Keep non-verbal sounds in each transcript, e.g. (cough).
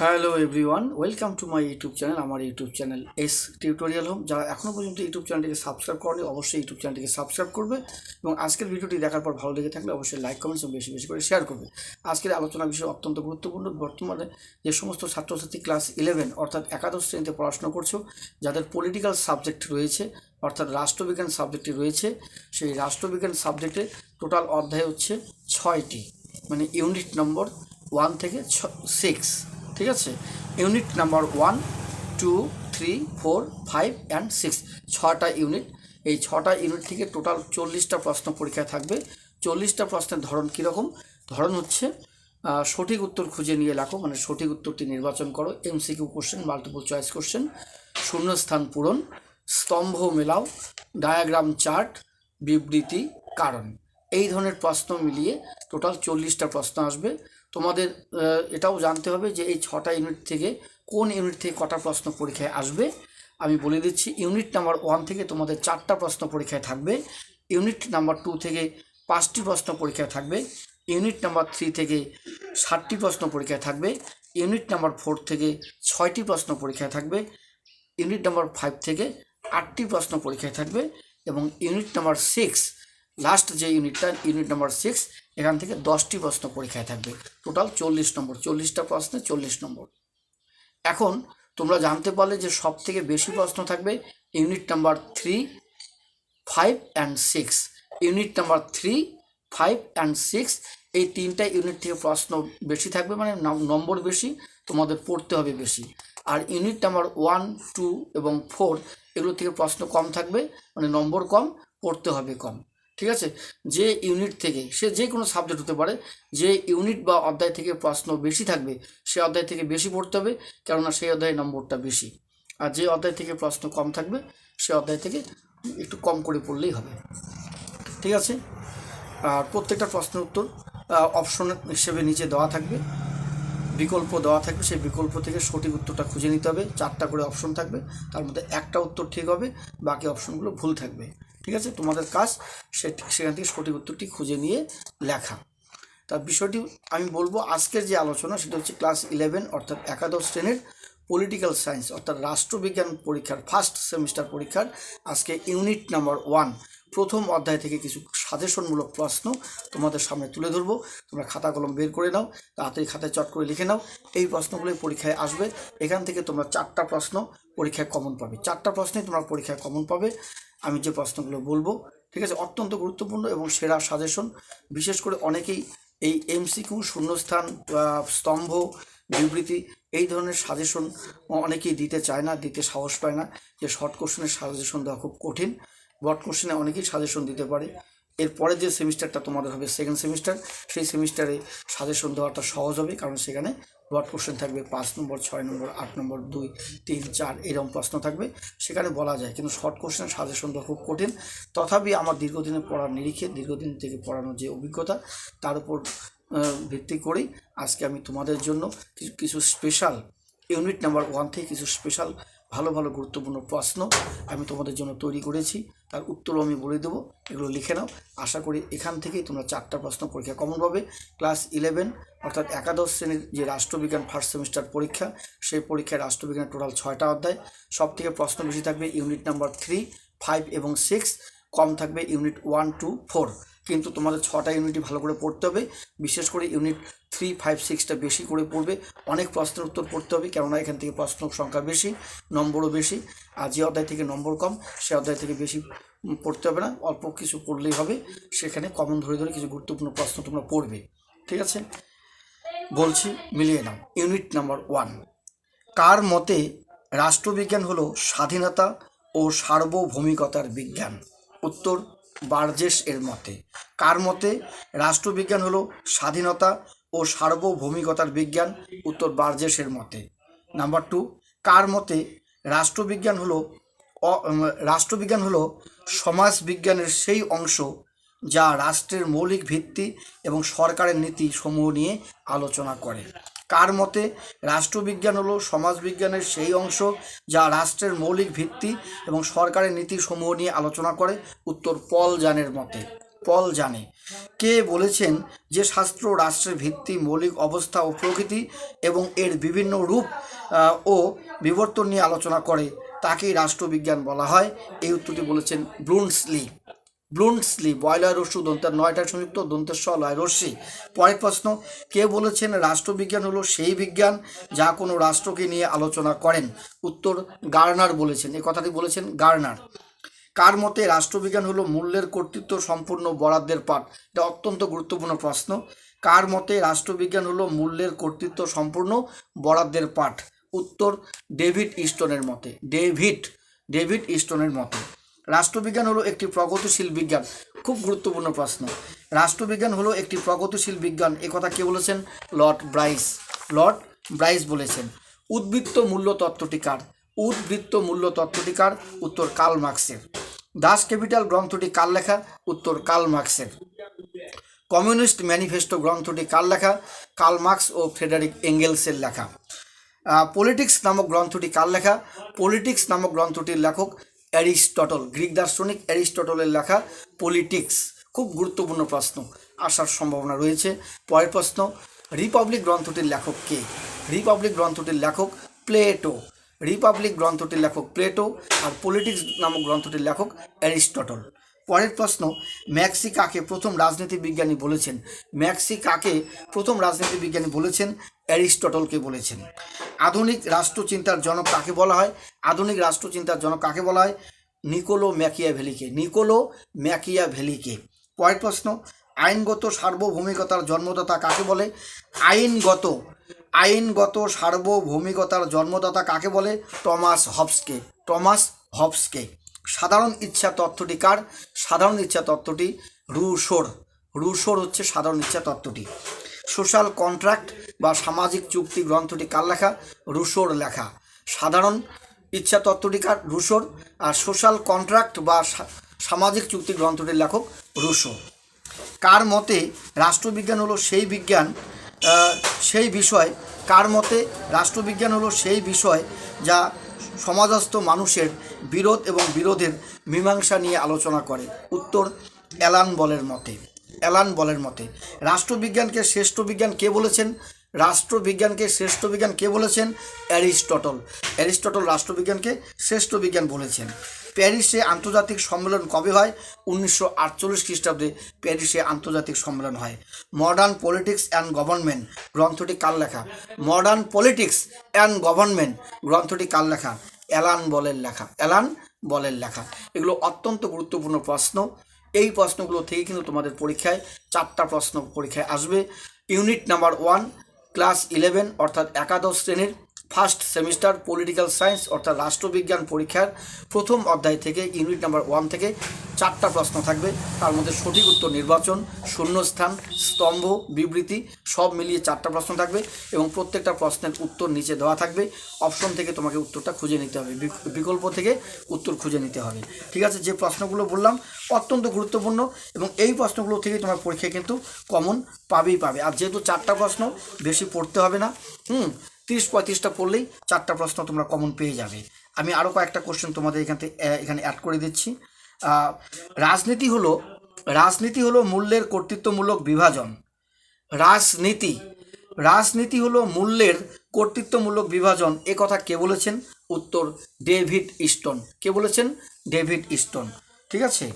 Hello everyone welcome to my YouTube channel আমার YouTube channel S tutorial home যারা এখনও পর্যন্ত ইউটিউব চ্যানেলটিকে সাবস্ক্রাইব করেনি, অবশ্যই ইউটিউব চ্যানেলটিকে সাবস্ক্রাইব করবে এবং আজকের ভিডিওটি দেখার পর ভালো লেগে থাকলে অবশ্যই লাইক কমেন্টস এবং বেশি বেশি করে শেয়ার করবে। আজকের আলোচনা বিষয় অত্যন্ত গুরুত্বপূর্ণ। বর্তমানে যে সমস্ত ছাত্রছাত্রী ক্লাস ইলেভেন অর্থাৎ একাদশ শ্রেণীতে পড়াশোনা করছ, যাদের পলিটিক্যাল সাবজেক্ট রয়েছে, অর্থাৎ রাষ্ট্রবিজ্ঞান সাবজেক্টটি রয়েছে, সেই রাষ্ট্রবিজ্ঞান সাবজেক্টে টোটাল অধ্যায় হচ্ছে ছয়টি মানে ইউনিট নম্বর ওয়ান থেকে ছ সিক্স ঠিক আছে? Unit number one two three four five and six ছটা ইউনিট এই ছটা ইউনিট থেকে টোটাল চল্লিশটা প্রশ্ন পরীক্ষায় থাকবে। চল্লিশটা প্রশ্নের ধরন কীরকম? ধরন হচ্ছে সঠিক উত্তর খুঁজে নিয়ে লেখো মানে সঠিক উত্তরটি নির্বাচন করো। MCQ question multiple choice question শূন্যস্থান পূরণ। স্তম্ভ মেলাও। ডায়াগ্রাম চার্ট বিবৃতি, কারণ। এই ধরনের প্রশ্ন মিলিয়ে টোটাল চল্লিশটা প্রশ্ন আসবে। তোমাদের এটাও জানতে হবে যে এই ছটা ইউনিট থেকে কোন ইউনিট থেকে কটা প্রশ্ন পরীক্ষায় আসবে। আমি বলে দিচ্ছি ইউনিট নাম্বার ওয়ান থেকে তোমাদের চারটা প্রশ্ন পরীক্ষায় থাকবে। ইউনিট নাম্বার টু থেকে পাঁচটি প্রশ্ন পরীক্ষায় থাকবে। ইউনিট নাম্বার থ্রি থেকে ষাটটি প্রশ্ন পরীক্ষায় থাকবে। ইউনিট নাম্বার ফোর থেকে ছয়টি প্রশ্ন পরীক্ষায় থাকবে। ইউনিট নাম্বার ফাইভ থেকে আটটি প্রশ্ন পরীক্ষায় থাকবে এবং ইউনিট নাম্বার সিক্স লাস্ট যে ইউনিটটা ইউনিট নাম্বার সিক্স এখান থেকে দশটি প্রশ্ন পরীক্ষায় থাকবে। টোটাল চল্লিশ নম্বর, চল্লিশটা প্রশ্নে চল্লিশ নম্বর। এখন তোমরা জানতে পারলে যে সব থেকে বেশি প্রশ্ন থাকবে unit number three five and six unit number three five and six এই তিনটা ইউনিট থেকে প্রশ্ন বেশি থাকবে মানে নম- নম্বর বেশি, তোমাদের পড়তে হবে বেশি। আর ইউনিট নাম্বার ওয়ান টু এবং ফোর এগুলো থেকে প্রশ্ন কম থাকবে মানে নম্বর কম, পড়তে হবে কম। ঠিক আছে? যে ইউনিট থেকে, সে যে কোনো সাবজেক্ট হতে পারে, যে ইউনিট বা অধ্যায় থেকে প্রশ্ন বেশি থাকবে, সে অধ্যায় থেকে বেশি পড়তে হবে, কেননা সেই অধ্যায়ের নম্বরটা বেশি। আর যে অধ্যায় থেকে প্রশ্ন কম থাকবে, সে অধ্যায় থেকে একটু কম করে পড়লেই হবে। ঠিক আছে? আর প্রত্যেকটা প্রশ্নের উত্তর অপশন হিসেবে নিচে দেওয়া থাকবে। বিকল্প দেওয়া থাকবে, সেই বিকল্প থেকে সঠিক উত্তরটা খুঁজে নিতে হবে। চারটা করে অপশন থাকবে, তার মধ্যে একটা উত্তর ঠিক হবে, বাকি অপশনগুলো ভুল থাকবে। ঠিক আছে? তোমাদের কাজ সে সেখান থেকে সঠিক উত্তরটি খুঁজে নিয়ে লেখা। তার বিষয়টি আমি বলব, আজকের যে আলোচনা সেটা হচ্ছে ক্লাস ইলেভেন অর্থাৎ একাদশ শ্রেণির পলিটিক্যাল সায়েন্স অর্থাৎ রাষ্ট্রবিজ্ঞান পরীক্ষার ফার্স্ট সেমিস্টার পরীক্ষার আজকে ইউনিট নাম্বার ওয়ান প্রথম অধ্যায় থেকে কিছু সাজেশনমূলক প্রশ্ন তোমাদের সামনে তুলে ধরবো। তোমরা খাতা কলম বের করে নাও, তাড়াতাড়ি খাতায় চট করে লিখে নাও। এই প্রশ্নগুলোই পরীক্ষায় আসবে। এখান থেকে তোমরা চারটা প্রশ্ন পরীক্ষায় কমন পাবে। চারটা প্রশ্নেই তোমরা পরীক্ষায় কমন পাবে। আমি যে প্রশ্নগুলো বলব, ঠিক আছে, অত্যন্ত গুরুত্বপূর্ণ এবং সেরা সাজেশন বিশেষ করে অনেকেই এই এমসিকিউ শূন্যস্থান স্তম্ভ, বিবৃতি এই ধরনের সাজেশন অনেকেই দিতে চায় না, দিতে সাহস পায় না যে শর্ট কোশ্চেনের সাজেশন দেওয়া খুব কঠিন। বট কোশ্চেনে অনেকেই সাজেশন দিতে পারে। এরপরে যে সেমিস্টারটা তোমাদের হবে সেকেন্ড সেমিস্টার সেই সেমিস্টারে সাজেশন দেওয়াটা সহজ হবে, কারণ সেখানে ব্রড কোশ্চেন থাকবে পাঁচ নম্বর, ছয় নম্বর, আট নম্বর, দুই, তিন, চার, এরকম প্রশ্ন থাকবে। সেখানে বলা যায়, কিন্তু শর্ট কোশ্চেন সাজেশন দেওয়া খুব কঠিন। তথাপি আমার দীর্ঘদিনের পড়ার নিরিখে, দীর্ঘদিন থেকে পড়ানোর যে অভিজ্ঞতা, তার উপর ভিত্তি করেই আজকে আমি তোমাদের জন্য কিছু কিছু স্পেশাল ইউনিট নাম্বার ওয়ান থেকে কিছু স্পেশাল ভালো ভালো গুরুত্বপূর্ণ প্রশ্ন আমি তোমাদের জন্য তৈরি করেছি। তার উত্তরও আমি বলে দেবো। এগুলো লিখে নাও। আশা করি এখান থেকেই তোমরা চারটা প্রশ্ন পরীক্ষা কমন পাবে। ক্লাস ইলেভেন অর্থাৎ একাদশ শ্রেণির যে রাষ্ট্রবিজ্ঞান ফার্স্ট সেমিস্টার পরীক্ষা, সেই পরীক্ষায় রাষ্ট্রবিজ্ঞানের টোটাল ছয়টা অধ্যায়। সব থেকে প্রশ্ন বেশি থাকবে ইউনিট নাম্বার থ্রি ফাইভ এবং সিক্স কম থাকবে ইউনিট ওয়ান টু ফোর কিন্তু তোমাদের ছটা ইউনিটই ভালো করে পড়তে হবে। বিশেষ করে ইউনিট থ্রি ফাইভ সিক্সটা বেশি করে পড়বে। অনেক প্রশ্নের উত্তর পড়তে হবে, কেননা এখান থেকে প্রশ্ন সংখ্যা বেশি, নম্বরও বেশি, আর যে অধ্যায় থেকে নম্বর কম, সে অধ্যায় থেকে বেশি পড়তে হবে না, অল্প কিছু পড়লেই হবে। সেখানে কমন ধরে ধরে কিছু গুরুত্বপূর্ণ প্রশ্ন তোমরা পড়বে, ঠিক আছে? বলছি, মিলিয়ে নাও। ইউনিট নাম্বার ওয়ান কার মতে রাষ্ট্রবিজ্ঞান হলো স্বাধীনতা ও সার্বভৌমিকতার বিজ্ঞান? উত্তর, বার্জেস এর মতে। কার মতে রাষ্ট্রবিজ্ঞান হলো স্বাধীনতা ও সার্বভৌমিকতার বিজ্ঞান উত্তর বার্জেসের মতে। নাম্বার টু, কার মতে রাষ্ট্রবিজ্ঞান হলো রাষ্ট্রবিজ্ঞান হলো সমাজবিজ্ঞানের সেই অংশ যা রাষ্ট্রের মৌলিক ভিত্তি এবং সরকারের নীতি সমূহ নিয়ে আলোচনা করে। কার মতে রাষ্ট্রবিজ্ঞান হলো সমাজবিজ্ঞানের সেই অংশ যা রাষ্ট্রের মৌলিক ভিত্তি এবং সরকারের নীতি সমূহ নিয়ে আলোচনা করে উত্তর পল জানের মতে। পল জানে। কে বলেছেন যে শাস্ত্র, রাষ্ট্রের ভিত্তি, মৌলিক অবস্থা ও প্রকৃতি এবং এর বিভিন্ন রূপ ও বিবর্তন নিয়ে আলোচনা করে, তাকেই রাষ্ট্রবিজ্ঞান বলা হয়। এই উত্তরটি বলেছেন ব্লুন্সলি ব্লুন্টসলি বয়লার রস্যু দন্তের নয়টা সংযুক্ত, দন্তের স লয় রশ্মি। পরের প্রশ্ন, কে বলেছেন রাষ্ট্রবিজ্ঞান হলো সেই বিজ্ঞান যা কোনো রাষ্ট্রকে নিয়ে আলোচনা করেন? উত্তর, গার্নার বলেছেন। এই কথাটি বলেছেন গার্নার। কার মতে রাষ্ট্রবিজ্ঞান হলো মূল্যের কর্তৃত্ব সম্পূর্ণ বরাদ্দের পাঠ? এটা অত্যন্ত গুরুত্বপূর্ণ প্রশ্ন। কার মতে রাষ্ট্রবিজ্ঞান হলো মূল্যের কর্তৃত্ব সম্পূর্ণ বরাদ্দের পাঠ? উত্তর, ডেভিড ইস্টনের মতে। ডেভিড ডেভিড ইস্টনের মতে। রাষ্ট্রবিজ্ঞান হলো একটি প্রগতিশীল বিজ্ঞান। খুব গুরুত্বপূর্ণ প্রশ্ন। রাষ্ট্রবিজ্ঞান হলো একটি প্রগতিশীল বিজ্ঞান। কথা কে বলেছেন? Lord Bryce. লর্ড ব্রাইস বলেছেন, উদ্বৃত্ত মূল্য তত্ত্বটি কার? উদ্বৃত্ত মূল্য তত্ত্বটি কার? উত্তর, কার্ল মার্ক্সের। দাস ক্যাপিটাল গ্রন্থটি কার লেখা? উত্তর কার্ল মার্ক্সের। কমিউনিস্ট ম্যানিফেস্টো গ্রন্থটি কার লেখা? কার্ল মার্কস ও ফ্রেডারিক এঙ্গেলসের লেখা। পলিটিক্স নামক গ্রন্থটি কার লেখা? পলিটিক্স নামক গ্রন্থটির লেখক অ্যারিস্টটল, গ্রিক দার্শনিক অ্যারিস্টটলের লেখা পলিটিক্স। খুব গুরুত্বপূর্ণ প্রশ্ন, আসার সম্ভাবনা রয়েছে। পরের প্রশ্ন, রিপাবলিক গ্রন্থটির লেখক কে? রিপাবলিক গ্রন্থটির লেখক প্লেটো। রিপাবলিক গ্রন্থটির লেখক প্লেটো আর পলিটিক্স নামক গ্রন্থটির লেখক অ্যারিস্টটল। পরের প্রশ্ন, ম্যাক্সি কাকে প্রথম রাজনীতি বিজ্ঞানী বলেছেন? ম্যাক্সি কাকে প্রথম রাজনীতি বিজ্ঞানী বলেছেন? অ্যারিস্টটলকে বলেছেন। আধুনিক রাষ্ট্রচিন্তার জনক কাকে বলা হয়? আধুনিক রাষ্ট্রচিন্তার জনক কাকে বলা হয়? নিকোলো ম্যাকিয়া ভ্যালিকে নিকোলো ম্যাকিয়া ভ্যালিকে পরের প্রশ্ন, আইনগত সার্বভৌমিকতার জন্মদাতা কাকে বলে? আইনগত আইনগত সার্বভৌমিকতার জন্মদাতা কাকে বলে? টমাস হবসকে টমাস হবসকে সাধারণ ইচ্ছা তত্ত্বটি কার? সাধারণ ইচ্ছা তত্ত্বটি রুশোর। রুশোর হচ্ছে সাধারণ ইচ্ছা তত্ত্বটি। সোশ্যাল কন্ট্রাক্ট বা সামাজিক চুক্তি গ্রন্থটি কার লেখা? রুশোর লেখা। সাধারণ ইচ্ছা তত্ত্বটি কার? রুশোর। আর সোশ্যাল কন্ট্রাক্ট বা সামাজিক চুক্তি গ্রন্থটির লেখক রুশো। কার মতে রাষ্ট্রবিজ্ঞান হলো সেই বিজ্ঞান সেই বিষয়, কার মতে রাষ্ট্রবিজ্ঞান হলো সেই বিষয় যা সমাজস্থ মানুষের বিরোধ এবং বিরোধের মীমাংসা নিয়ে আলোচনা করে। উত্তর, অ্যালান বলের মতে। অ্যালান বলের মতে, রাষ্ট্রবিজ্ঞানকে শ্রেষ্ঠ বিজ্ঞান কে বলেছেন? রাষ্ট্রবিজ্ঞানকে শ্রেষ্ঠ বিজ্ঞান কে বলেছেন? অ্যারিস্টটল। অ্যারিস্টটল রাষ্ট্রবিজ্ঞানকে শ্রেষ্ঠ বিজ্ঞান বলেছেন। প্যারিসে আন্তর্জাতিক সম্মেলন কবে হয়? উনিশশো আটচল্লিশ খ্রিস্টাব্দে প্যারিসে আন্তর্জাতিক সম্মেলন হয়। মডার্ন পলিটিক্স অ্যান্ড গভর্নমেন্ট গ্রন্থটি কার লেখা? মডার্ন পলিটিক্স অ্যান্ড গভর্নমেন্ট গ্রন্থটি কার লেখা? অ্যালান বলের লেখা। অ্যালান বলের লেখা। এগুলো অত্যন্ত গুরুত্বপূর্ণ প্রশ্ন। এই প্রশ্নগুলো থেকে কিন্তু তোমাদের পরীক্ষায় চারটা প্রশ্ন পরীক্ষায় আসবে। Unit number one class eleven অর্থাৎ একাদশ শ্রেণির ফার্স্ট সেমিস্টার পলিটিক্যাল সায়েন্স অর্থাৎ রাষ্ট্রবিজ্ঞান পরীক্ষার প্রথম অধ্যায় থেকে ইউনিট নাম্বার ওয়ান থেকে চারটা প্রশ্ন থাকবে। তার মধ্যে সঠিক উত্তর নির্বাচন, শূন্যস্থান, স্তম্ভ, বিবৃতি, সব মিলিয়ে চারটা প্রশ্ন থাকবে এবং প্রত্যেকটা প্রশ্নের উত্তর নিচে দেওয়া থাকবে। অপশন থেকে তোমাকে উত্তরটা খুঁজে নিতে হবে। বিক- বিকল্প থেকে উত্তর খুঁজে নিতে হবে। ঠিক আছে, যে প্রশ্নগুলো বললাম অত্যন্ত গুরুত্বপূর্ণ এবং এই প্রশ্নগুলো থেকে তোমার পরীক্ষায় কিন্তু কমন পাবেই পাবে। আর যেহেতু চারটা প্রশ্ন, বেশি পড়তে হবে না। হুম তিরিশ পঁয়ত্রিশটা পড়লেই চারটা প্রশ্ন তোমরা কমন পেয়ে যাবে। আমি আরও কয়েকটা কোশ্চেন তোমাদের এখান থেকে এখানে অ্যাড করে দিচ্ছি। রাজনীতি হলো রাজনীতি হলো মূল্যের কর্তৃত্বমূলক বিভাজন। রাজনীতি রাজনীতি হলো মূল্যের কর্তৃত্বমূলক বিভাজন। এ কথা কে বলেছেন? উত্তর ডেভিড ইস্টন। কে বলেছেন? David Easton. ঠিক আছে?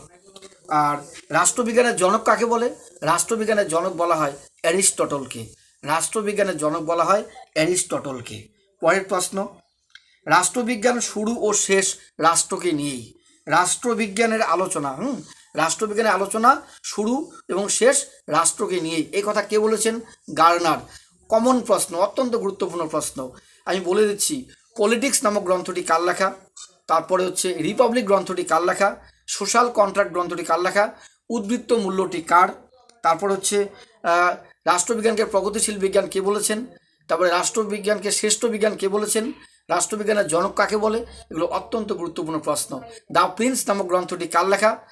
আর রাষ্ট্রবিজ্ঞানের জনক কাকে বলে? রাষ্ট্রবিজ্ঞানের জনক বলা হয় অ্যারিস্টটলকে। রাষ্ট্রবিজ্ঞানের জনক বলা হয় অ্যারিস্টটলকে। পরের প্রশ্ন, রাষ্ট্রবিজ্ঞান শুরু ও শেষ রাষ্ট্রকে নিয়েই। রাষ্ট্রবিজ্ঞানের আলোচনা, হুম? রাষ্ট্রবিজ্ঞানের আলোচনা শুরু এবং শেষ রাষ্ট্রকে নিয়েই। এই কথা কে বলেছেন? গার্নার। কমন প্রশ্ন, অত্যন্ত গুরুত্বপূর্ণ প্রশ্ন। আমি বলে দিচ্ছি, পলিটিক্স নামক গ্রন্থটি কার লেখা? তারপরে হচ্ছে, রিপাবলিক গ্রন্থটি কার লেখা? সোশ্যাল কন্ট্রাক্ট গ্রন্থটি কার লেখা? উদ্বৃত্ত মূল্যটি কার? তারপর হচ্ছে রাষ্ট্রবিজ্ঞানকে প্রগতিশীল বিজ্ঞান কে বলেছেন? তারপরে রাষ্ট্রবিজ্ঞানকে শ্রেষ্ঠ বিজ্ঞান কে বলেছেন? রাষ্ট্রবিজ্ঞানের জনক কাকে বলে? এগুলো অত্যন্ত গুরুত্বপূর্ণ প্রশ্ন। দ্য প্রিন্স নামক গ্রন্থটি কার লেখা?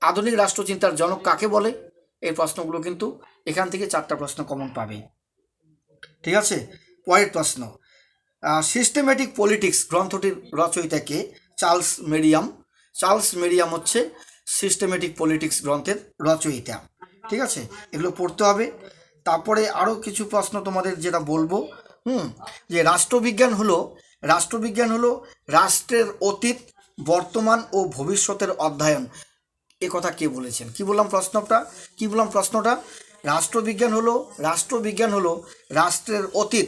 আধুনিক রাষ্ট্রচিন্তার জনক কাকে বলে? এই প্রশ্নগুলো কিন্তু এখান থেকে চারটা প্রশ্ন কমন পাবে। ঠিক আছে? পরের প্রশ্ন। সিস্টেম্যাটিক পলিটিক্স গ্রন্থটির রচয়িতাকে চার্লস মেরিয়াম। চার্লস মেরিয়াম হচ্ছে সিস্টেমেটিক পলিটিক্স গ্রন্থের রচয়িতা। ঠিক আছে? এগুলো পড়তে হবে। তারপরে আরও কিছু প্রশ্ন তোমাদের যেটা বলব, হুম? যে রাষ্ট্রবিজ্ঞান হলো রাষ্ট্রবিজ্ঞান হলো রাষ্ট্রের অতীত, বর্তমান ও ভবিষ্যতের অধ্যয়ন। এ কথা কে বলেছেন? কি বললাম প্রশ্নটা? কি বললাম প্রশ্নটা? রাষ্ট্রবিজ্ঞান হলো রাষ্ট্রবিজ্ঞান হলো রাষ্ট্রের অতীত,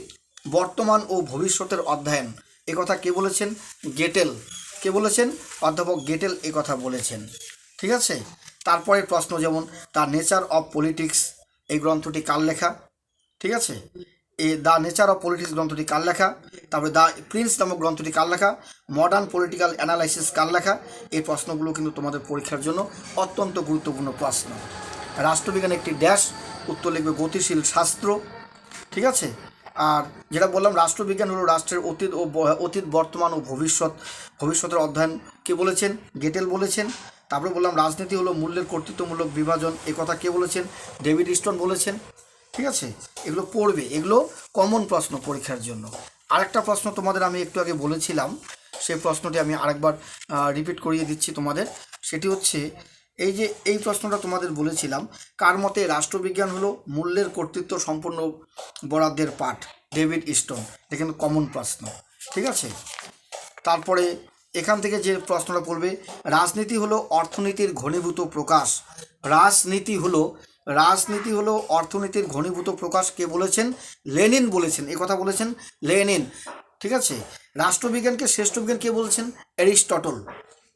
বর্তমান ও ভবিষ্যতের অধ্যয়ন। এ কথা কে বলেছেন? গেটেল। কে বলেছেন? অধ্যাপক গেটেল এ কথা বলেছেন। ঠিক আছে? তারপরে প্রশ্ন যেমন তার নেচার অফ পলিটিক্স এই গ্রন্থটি কার লেখা? ঠিক আছে? A the nature of politics গ্রন্থটি কার লেখা? তারপরে দ্য প্রিন্স নামক গ্রন্থটি কার লেখা? মডার্ন পলিটিক্যাল অ্যানালাইসিস কার লেখা? এই প্রশ্নগুলো কিন্তু তোমাদের পরীক্ষার জন্য অত্যন্ত গুরুত্বপূর্ণ প্রশ্ন। রাষ্ট্রবিজ্ঞান একটি ড্যাশ, উত্তর লিখবে গতিশীল শাস্ত্র। ঠিক আছে? আর যেটা বললাম, রাষ্ট্রবিজ্ঞান হলো রাষ্ট্রের অতীত ও অতীত, বর্তমান ও ভবিষ্যৎ। ভবিষ্যতের অধ্যয়ন কে বলেছেন? গেটেল বলেছেন। তারপরে বললাম, রাজনীতি হলো মূল্যের কর্তৃত্বমূলক বিভাজন, এ কথা কে বলেছেন? ডেভিড স্টোন বলেছেন। ঠিক আছে? এগুলো পড়বে। এগুলো কমন প্রশ্ন পরীক্ষার জন্য। আরেকটা প্রশ্ন তোমাদের আমি একটু আগে বলেছিলাম, সেই প্রশ্নটি আমি আরেকবার রিপিট করিয়ে দিচ্ছি তোমাদের। সেটি হচ্ছে, এই যে, এই প্রশ্নটা তোমাদের বলেছিলাম, কার মতে রাষ্ট্রবিজ্ঞান হলো মূল্যের কর্তৃত্ব সম্পূর্ণ বরাদ্দের পাঠ? David stone. দেখেন, কমন প্রশ্ন। ঠিক আছে? তারপরে এখান থেকে যে প্রশ্নটা পড়বে, রাজনীতি হলো অর্থনীতির ঘনীভূত প্রকাশ। রাজনীতি হলো রাজনীতি হলো অর্থনীতির ঘনীভূত প্রকাশ কে বলেছেন? লেনিন বলেছেন কথা বলেছেন লেনিন। ঠিক আছে? রাষ্ট্রবিজ্ঞানকে শ্রেষ্ঠ বিজ্ঞান কে বলেছেন? এরিস্টটল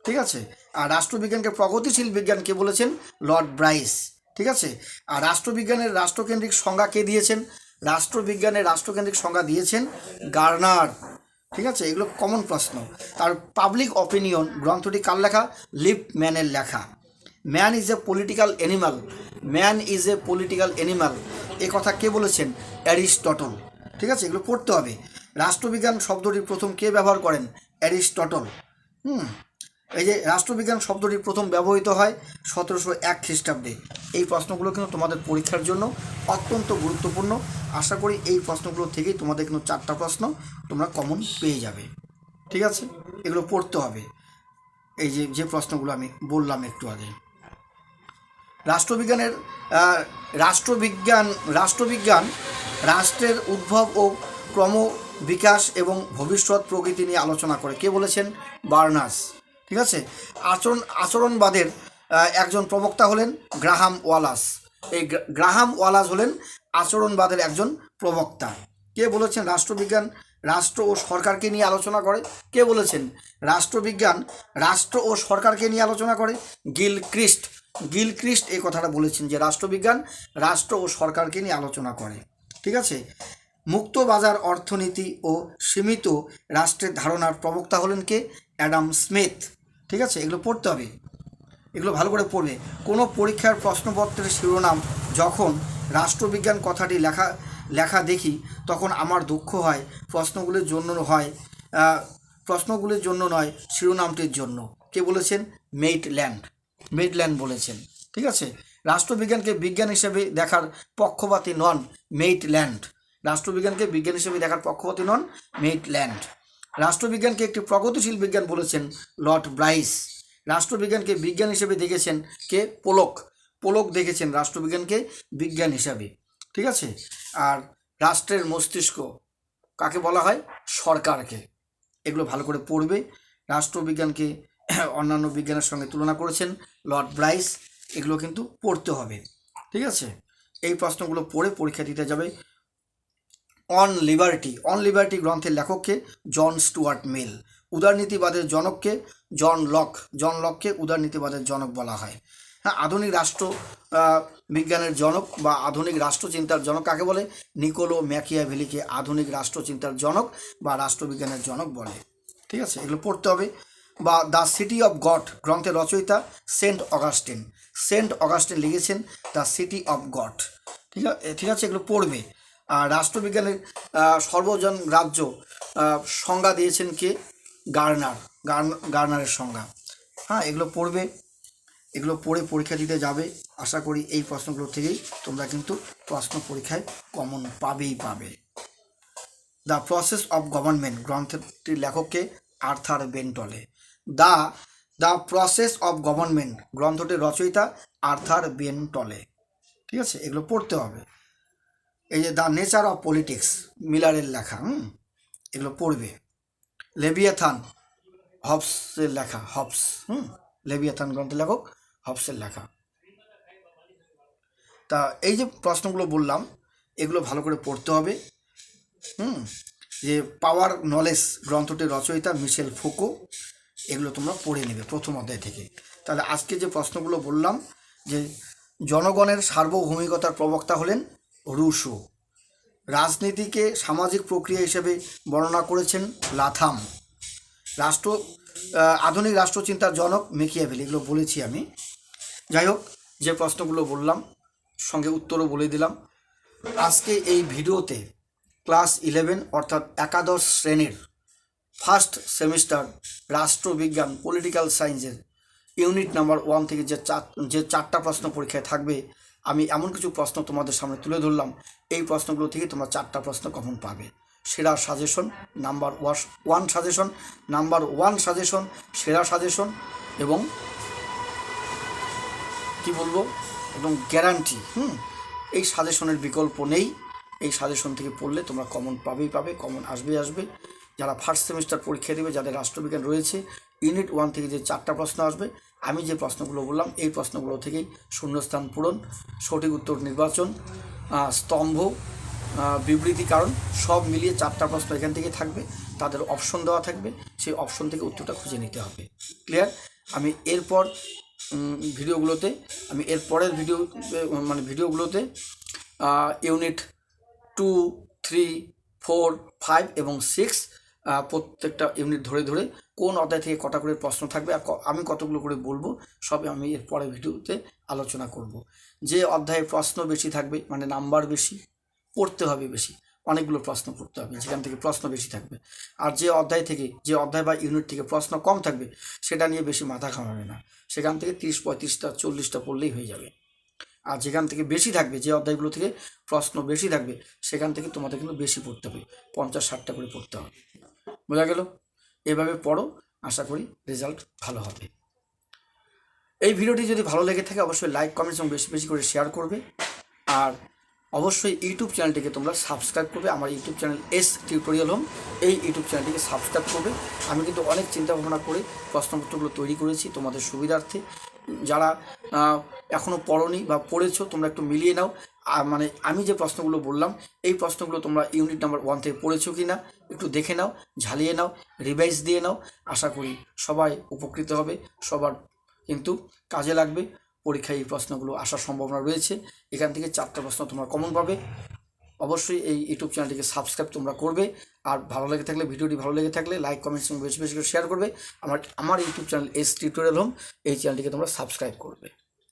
ঠিক আছে? আর রাষ্ট্রবিজ্ঞানকে প্রগতিশীল বিজ্ঞান কে বলেছেন? Lord Bryce. ঠিক আছে? আর রাষ্ট্রবিজ্ঞানের রাষ্ট্রকেন্দ্রিক সংজ্ঞা কে দিয়েছেন? রাষ্ট্রবিজ্ঞানের রাষ্ট্রকেন্দ্রিক সংজ্ঞা দিয়েছেন গার্নার। ঠিক আছে? এগুলো কমন প্রশ্ন। তার পাবলিক অপিনিয়ন গ্রন্থটি কার লেখা? লিভ ম্যানের লেখা। Man is a political animal man is a political animal এ কথা কে বলেছেন? অ্যারিস্টটল। ঠিক আছে? এগুলো পড়তে হবে। রাষ্ট্রবিজ্ঞান শব্দটি প্রথম কে ব্যবহার করেন? অ্যারিস্টটল। হুম? এই যে রাষ্ট্রবিজ্ঞান শব্দটি প্রথম ব্যবহৃত হয় সতেরোশো এক খ্রিস্টাব্দে। এই প্রশ্নগুলো কিন্তু তোমাদের পরীক্ষার জন্য অত্যন্ত গুরুত্বপূর্ণ। আশা করি এই প্রশ্নগুলো থেকেই তোমাদের কিন্তু চারটা প্রশ্ন তোমরা কমন পেয়ে যাবে। ঠিক আছে? এগুলো পড়তে হবে। এই যে যে প্রশ্নগুলো আমি বললাম একটু আগে। রাষ্ট্রবিজ্ঞানের রাষ্ট্রবিজ্ঞান রাষ্ট্রবিজ্ঞান রাষ্ট্রের উদ্ভব ও ক্রম বিকাশ এবং ভবিষ্যৎ প্রকৃতি নিয়ে আলোচনা করে। কে বলেছেন? বার্নাস। ঠিক আছে? আচরণ, আচরণবাদের একজন প্রবক্তা হলেন গ্রাহাম ওয়ালাস। এই গ্রা- গ্রাহাম ওয়ালাস হলেন আচরণবাদের একজন প্রবক্তা। কে বলেছেন রাষ্ট্রবিজ্ঞান? রাষ্ট্র ও সরকারকে নিয়ে আলোচনা করে। কে বলেছেন? রাষ্ট্রবিজ্ঞান, রাষ্ট্র ও সরকারকে নিয়ে আলোচনা করে গিল ক্রিস্ট গিল ক্রিস্ট এই কথাটা বলেছেন যে রাষ্ট্রবিজ্ঞান, রাষ্ট্র ও সরকারকে নিয়ে আলোচনা করে। ঠিক আছে? মুক্ত বাজার অর্থনীতি ও সীমিত রাষ্ট্রের ধারণার প্রবক্তা হলেন কে? Adam Smith. ঠিক আছে? এগুলো পড়তে হবে। এগুলো ভালো করে পড়বে। কোনো পরীক্ষার প্রশ্নপত্রের শিরোনাম যখন রাষ্ট্রবিজ্ঞান কথাটি লেখা লেখা দেখি, তখন আমার দুঃখ হয়, প্রশ্নগুলির জন্য হয় প্রশ্নগুলির জন্য নয়, শিরোনামটির জন্য। কে বলেছেন? মেইটল্যান্ড। মেইটল্যান্ড বলেছেন। ঠিক আছে? রাষ্ট্রবিজ্ঞানকে বিজ্ঞান হিসেবে দেখার পক্ষপাতী নন মেইটল্যান্ড। রাষ্ট্রবিজ্ঞানকে বিজ্ঞান হিসেবে দেখার পক্ষপাতী নন মেইটল্যান্ড। রাষ্ট্রবিজ্ঞানকে একটি প্রগতিশীল বিজ্ঞান বলেছেন লর্ড ব্রাইস। রাষ্ট্রবিজ্ঞানকে বিজ্ঞান হিসেবে দেখেছেন কে? পোলক। পোলক দেখেছেন রাষ্ট্রবিজ্ঞানকে বিজ্ঞান হিসাবে। ঠিক আছে? আর রাষ্ট্রের মস্তিষ্ক কাকে বলা হয়? সরকারকে। এগুলো ভালো করে পড়বে। রাষ্ট্রবিজ্ঞানকে (clears throat) অন্যান্য বিজ্ঞানের সঙ্গে তুলনা করেছেন লর্ড ব্রাইস। এগুলো কিন্তু পড়তে হবে। ঠিক আছে? এই প্রশ্নগুলো পড়ে পরীক্ষা দিতে যাবে। অন লিবার্টি অন লিবার্টি গ্রন্থের লেখককে জন স্টুয়ার্ট মিল। উদারনীতিবাদের জনককে জন লক, জন লককে উদারনীতিবাদের জনক বলা হয়। হ্যাঁ আধুনিক রাষ্ট্র বিজ্ঞানের জনক বা আধুনিক রাষ্ট্রচিন্তার জনক কাকে বলে? নিকোলো ম্যাকিয়াভেলিকে আধুনিক রাষ্ট্রচিন্তার জনক বা রাষ্ট্রবিজ্ঞানের জনক বলে। ঠিক আছে? এগুলো পড়তে হবে। বা দ্য সিটি অফ গড গ্রন্থের রচয়িতা সেন্ট অগাস্টিন। সেন্ট অগাস্টিন লিখেছেন দ্য সিটি অফ গড। ঠিক আছে ঠিক আছে? এগুলো পড়বে। রাষ্ট্রবিজ্ঞানের সর্বজন রাজ্য সংজ্ঞা দিয়েছেন কে? গার্নার গার্নারের সংজ্ঞা। হ্যাঁ এগুলো পড়বে, এগুলো পড়ে পরীক্ষা দিতে যাবে। আশা করি এই প্রশ্নগুলো থেকেই তোমরা কিন্তু প্রশ্ন পরীক্ষায় কমন পাবেই পাবে। দ্য প্রসেস অফ গভর্নমেন্ট, গ্রন্থটির লেখককে Arthur Bentley. The the process of government, গ্রন্থটির রচয়িতা আর্থার বেন টলে ঠিক আছে? এগুলো পড়তে হবে। এই যে দ্য নেচার অফ পলিটিক্স মিলারের লেখা, হুম? এগুলো পড়বে। লেবিয়াথান হবসের লেখা হবস হুম? লেবিয়াথান গ্রন্থের লেখক হবসের লেখা। তা এই যে প্রশ্নগুলো বললাম, এগুলো ভালো করে পড়তে হবে, হুম? যে পাওয়ার নলেজ গ্রন্থটির রচয়িতা মিশেল ফোকো, এগুলো তোমরা পড়ে নেবে প্রথম অধ্যায় থেকে। তাহলে আজকে যে প্রশ্নগুলো বললাম, যে জনগণের সার্বভৌমিকতার প্রবক্তা হলেন রুশো। রাজনীতিকে সামাজিক প্রক্রিয়া হিসেবে বর্ণনা করেছেন লাথাম। রাষ্ট্র আধুনিক রাষ্ট্রচিন্তার জনক মেকিয়াভেলি, এগুলো বলেছি আমি। যাই হোক, যে প্রশ্নগুলো বললাম, সঙ্গে উত্তরও বলে দিলাম। আজকে এই ভিডিওতে ক্লাস ইলেভেন, অর্থাৎ একাদশ শ্রেণির ফার্স্ট সেমিস্টার রাষ্ট্রবিজ্ঞান, পলিটিক্যাল সায়েন্সের ইউনিট নাম্বার ওয়ান থেকে যে চার, যে চারটা প্রশ্ন পরীক্ষায় থাকবে আমি এমন কিছু প্রশ্ন তোমাদের সামনে তুলে ধরলাম। এই প্রশ্নগুলো থেকে তোমরা চারটা প্রশ্ন কখন পাবে? সেরা suggestion number one suggestion number one suggestion সেরা সাজেশন এবং কি বলব? এবং গ্যারান্টি হুম? এই সাজেশনের বিকল্প নেই। এই সাজেশন থেকে পড়লে তোমরা কমন পাবেই পাবে কমন আসবে আসবে। যারা ফার্স্ট সেমিস্টার পরীক্ষা দেবে, যাদের রাষ্ট্রবিজ্ঞান রয়েছে ইউনিট ওয়ান থেকে যে চারটা প্রশ্ন আসবে আমি যে প্রশ্নগুলো বললাম, এই প্রশ্নগুলো থেকেই শূন্যস্থান পূরণ, সঠিক উত্তর নির্বাচন স্তম্ভ বিবৃতি, কারণ সব মিলিয়ে চারটা প্রশ্ন এখান থেকে থাকবে, তাদের অপশন দেওয়া থাকবে, সেই অপশন থেকে উত্তরটা খুঁজে নিতে হবে। ক্লিয়ার আমি এরপর ভিডিওগুলোতে, আমি এর পরের ভিডিও মানে ভিডিওগুলোতে unit two three four five এবং সিক্স প্রত্যেকটা ইউনিট ধরে ধরে কোন অধ্যায় থেকে কটা করে প্রশ্ন থাকবে আর আমি কতগুলো করে বলব, সবই আমি এর পরে ভিডিওতে আলোচনা করব। যে অধ্যায়ে প্রশ্ন বেশি থাকবে মানে নাম্বার বেশি, পড়তে হবে বেশি, অনেকগুলো প্রশ্ন পড়তে হবে, যেখান থেকে প্রশ্ন বেশি থাকবে। আর যে অধ্যায় থেকে, যে অধ্যায় বা ইউনিট থেকে প্রশ্ন কম থাকবে, সেটা নিয়ে বেশি মাথা ঘামাবে না। সেখান থেকে তিরিশ, পঁয়ত্রিশটা, চল্লিশটা পড়লেই হয়ে যাবে। আর যেখান থেকে বেশি থাকবে, যে অধ্যায়গুলো থেকে প্রশ্ন বেশি থাকবে, সেখান থেকে তোমাদের কিন্তু বেশি পড়তে হবে, পঞ্চাশ, ষাটটা করে পড়তে হবে। বোঝা গেল? এভাবে পড়ো, আশা করি রেজাল্ট ভালো হবে। এই ভিডিওটি যদি ভালো লেগে থাকে, অবশ্যই লাইক কমেন্টস এবং বেশি বেশি করে শেয়ার করবে। আর অবশ্যই ইউটিউব চ্যানেলটিকে তোমরা সাবস্ক্রাইব করবে। আমার YouTube channel S tutorial home এই ইউটিউব চ্যানেলটিকে সাবস্ক্রাইব করবে। আমি কিন্তু অনেক চিন্তা ভাবনা করে প্রশ্নপত্রগুলো তৈরি করেছি তোমাদের সুবিধার্থে। যারা এখনও পড়নি বা পড়েছো, তোমরা একটু মিলিয়ে নাও। মানে আমি যে প্রশ্নগুলো বললাম, এই প্রশ্নগুলো তোমরা ইউনিট নাম্বার ওয়ান থেকে পড়েছো কি না একটু দেখে নাও, ঝালিয়ে নাও রিভাইজ দিয়ে নাও, আশা করি সবাই উপকৃত হবে, সবার কিন্তু কাজে লাগবে, পরীক্ষায় এই প্রশ্নগুলো আসার সম্ভাবনা রয়েছে, এখান থেকে চারটা প্রশ্ন তোমরা কমন পাবে, অবশ্যই এই ইউটিউব চ্যানেলটিকে সাবস্ক্রাইব তোমরা করবে, আর ভালো লেগে থাকলে, ভিডিওটি ভালো লেগে থাকলে লাইক কমেন্টস এবং বেশি বেশি করে শেয়ার করবে, আমার আমার YouTube channel S tutorial home এই চ্যানেলটিকে তোমরা সাবস্ক্রাইব করবে।